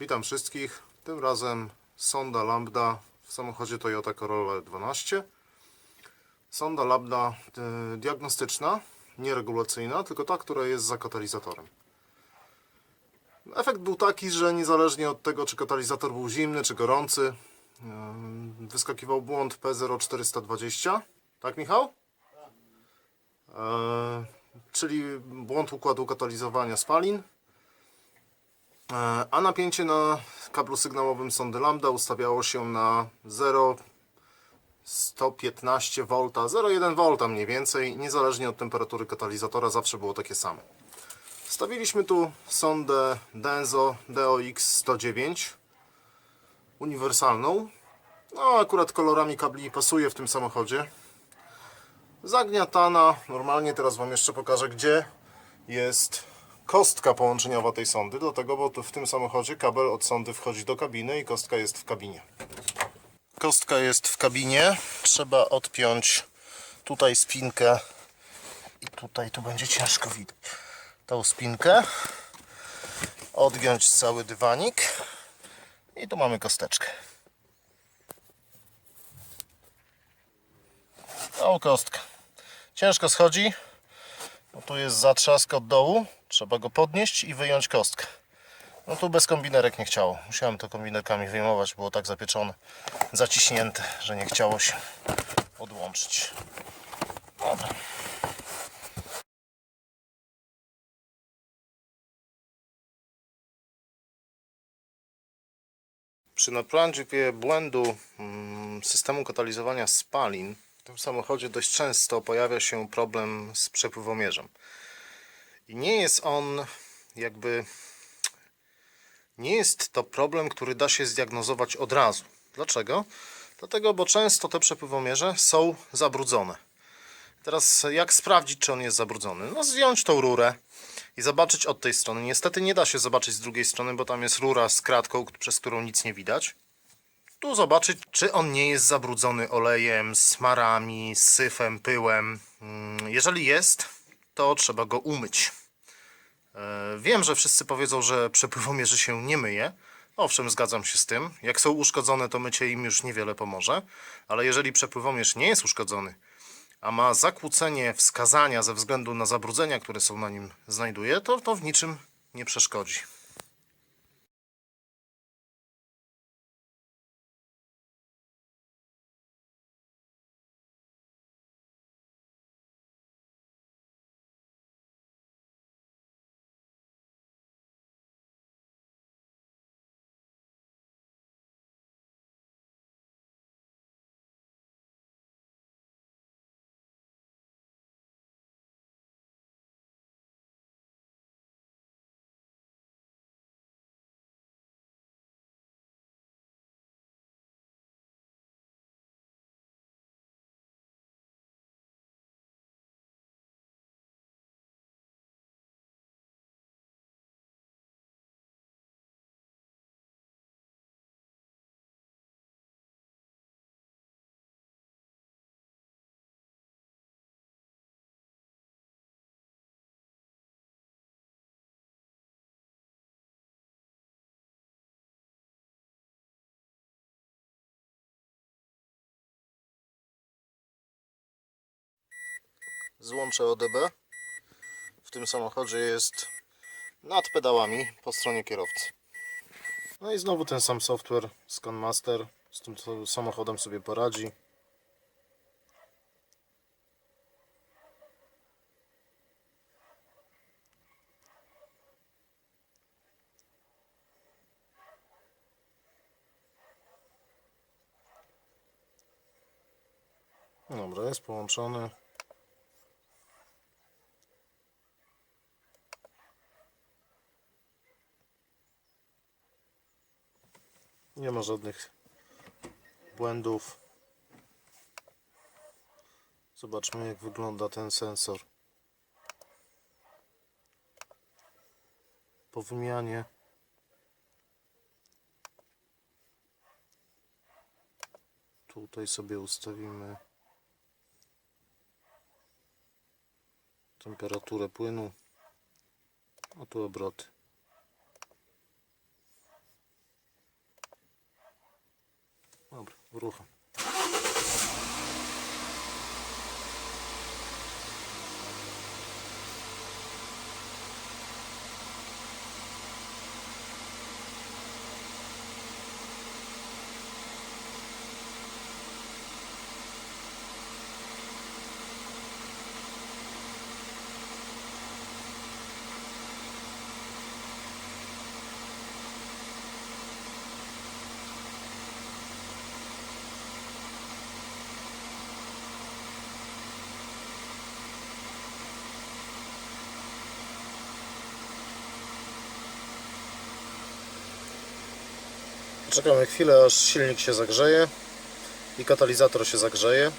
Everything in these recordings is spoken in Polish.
Witam wszystkich. Tym razem sonda lambda w samochodzie Toyota Corolla 12. Sonda lambda y, diagnostyczna, nie regulacyjna, tylko ta, która jest za katalizatorem. Efekt był taki, że niezależnie od tego, czy katalizator był zimny, czy gorący, y, wyskakiwał błąd P0420. Tak, Michał? E, czyli błąd układu katalizowania spalin. E, A napięcie na kablu sygnałowym sondy lambda ustawiało się na 0,115 V, 0,1 V mniej więcej, niezależnie od temperatury katalizatora, zawsze było takie samo. Wstawiliśmy tu sondę Denso DOX 109 uniwersalną. No, akurat kolorami kabli pasuje w tym samochodzie. Zagniatana, normalnie teraz Wam jeszcze pokażę, gdzie jest kostka połączeniowa tej sondy, dlatego, bo w tym samochodzie kabel od sondy wchodzi do kabiny i kostka jest w kabinie. Kostka jest w kabinie, trzeba odpiąć tutaj spinkę i tutaj tu będzie ciężko widać tą spinkę, odgiąć cały dywanik i tu mamy kosteczkę. Tą kostkę. Ciężko schodzi, bo tu jest zatrzask od dołu. Trzeba go podnieść i wyjąć kostkę. No tu bez kombinerek nie chciało. Musiałem to kombinerkami wyjmować, było tak zapieczone, zaciśnięte, że nie chciało się odłączyć. Dobra. Przy naprawie błędu mm, systemu katalizowania spalin w tym samochodzie dość często pojawia się problem z przepływomierzem. I nie jest on jakby. Nie jest to problem, który da się zdiagnozować od razu. Dlaczego? Dlatego, bo często te przepływomierze są zabrudzone. Teraz jak sprawdzić, czy on jest zabrudzony? No zdjąć tą rurę i zobaczyć od tej strony. Niestety nie da się zobaczyć z drugiej strony, bo tam jest rura z kratką, przez którą nic nie widać. Tu zobaczyć, czy on nie jest zabrudzony olejem, smarami, syfem, pyłem. Mm, Jeżeli jest, to trzeba go umyć. E, Wiem, że wszyscy powiedzą, że przepływomierzy się nie myje. Owszem, zgadzam się z tym. Jak są uszkodzone, to mycie im już niewiele pomoże. Ale jeżeli przepływomierz nie jest uszkodzony, a ma zakłócenie wskazania ze względu na zabrudzenia, które są na nim znajduje, to to w niczym nie przeszkodzi. Złącze ODB w tym samochodzie jest nad pedałami po stronie kierowcy. No i znowu ten sam software ScanMaster z tym samochodem sobie poradzi. Dobra, jest połączony. Nie ma żadnych błędów. Zobaczmy jak wygląda ten sensor. Po wymianie tutaj sobie ustawimy temperaturę płynu, a tu obroty. Вруха. Czekamy chwilę, aż silnik się zagrzeje i katalizator się zagrzeje.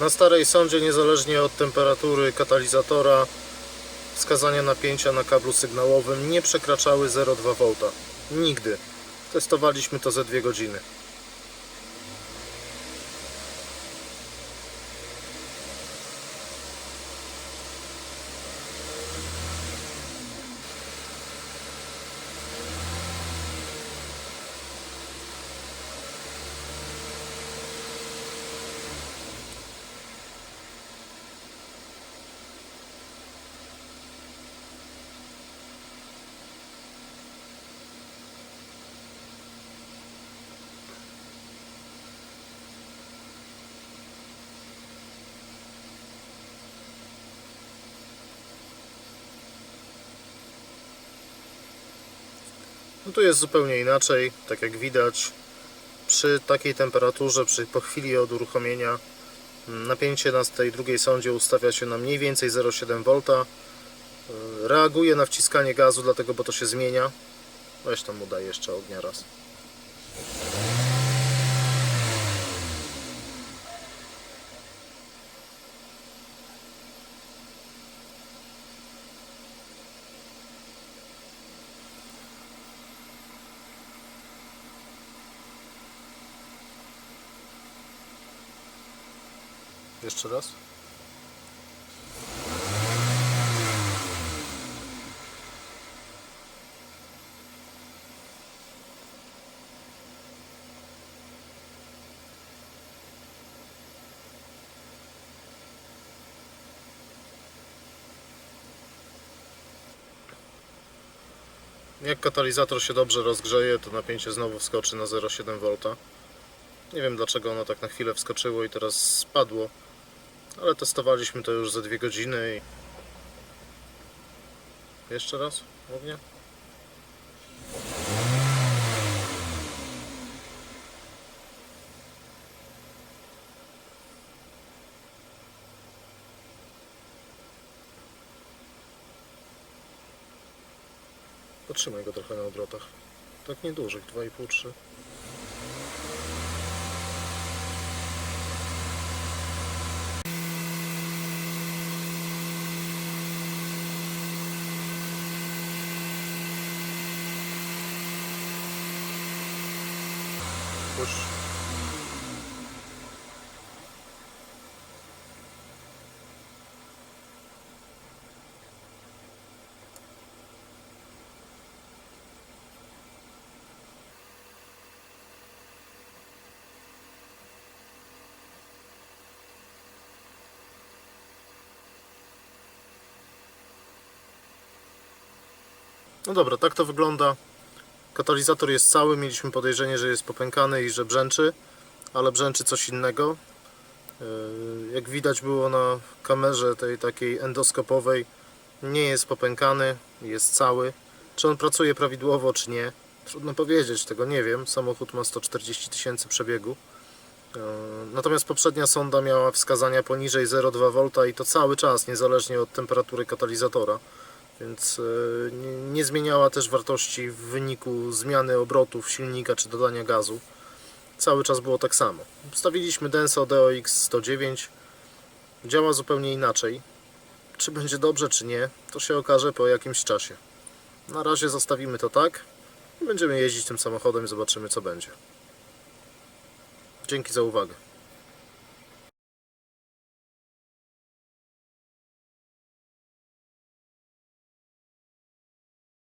Na starej sondzie, niezależnie od temperatury katalizatora, wskazania napięcia na kablu sygnałowym nie przekraczały 0,2 V. Nigdy. Testowaliśmy to ze 2 godziny. No tu jest zupełnie inaczej, tak jak widać. Przy takiej temperaturze, przy, po chwili od uruchomienia, mm, napięcie na tej drugiej sondzie ustawia się na mniej więcej 0,7 V. Yy, Reaguje na wciskanie gazu, dlatego, bo to się zmienia. Weź tam mu daj jeszcze ognia raz. Jeszcze raz. Jak katalizator się dobrze rozgrzeje, to napięcie znowu wskoczy na 0,7 V. Nie wiem dlaczego ono tak na chwilę wskoczyło i teraz spadło, ale testowaliśmy to już za dwie godziny i... Jeszcze raz ognia? Potrzymaj go trochę na obrotach. Tak niedużych, 2,5-3. No dobra, tak to wygląda. Katalizator jest cały, mieliśmy podejrzenie, że jest popękany i że brzęczy, ale brzęczy coś innego. Yy, Jak widać było na kamerze tej takiej endoskopowej, nie jest popękany, jest cały. Czy on pracuje prawidłowo, czy nie? Trudno powiedzieć, tego nie wiem. Samochód ma 140 tysięcy przebiegu. Yy, Natomiast poprzednia sonda miała wskazania poniżej 0,2 V i to cały czas, niezależnie od temperatury katalizatora więc e, nie, zmieniała też wartości w wyniku zmiany obrotów silnika czy dodania gazu. Cały czas było tak samo. Wstawiliśmy Denso DOX 109. Działa zupełnie inaczej. Czy będzie dobrze, czy nie, to się okaże po jakimś czasie. Na razie zostawimy to tak. i Będziemy jeździć tym samochodem i zobaczymy, co będzie. Dzięki za uwagę.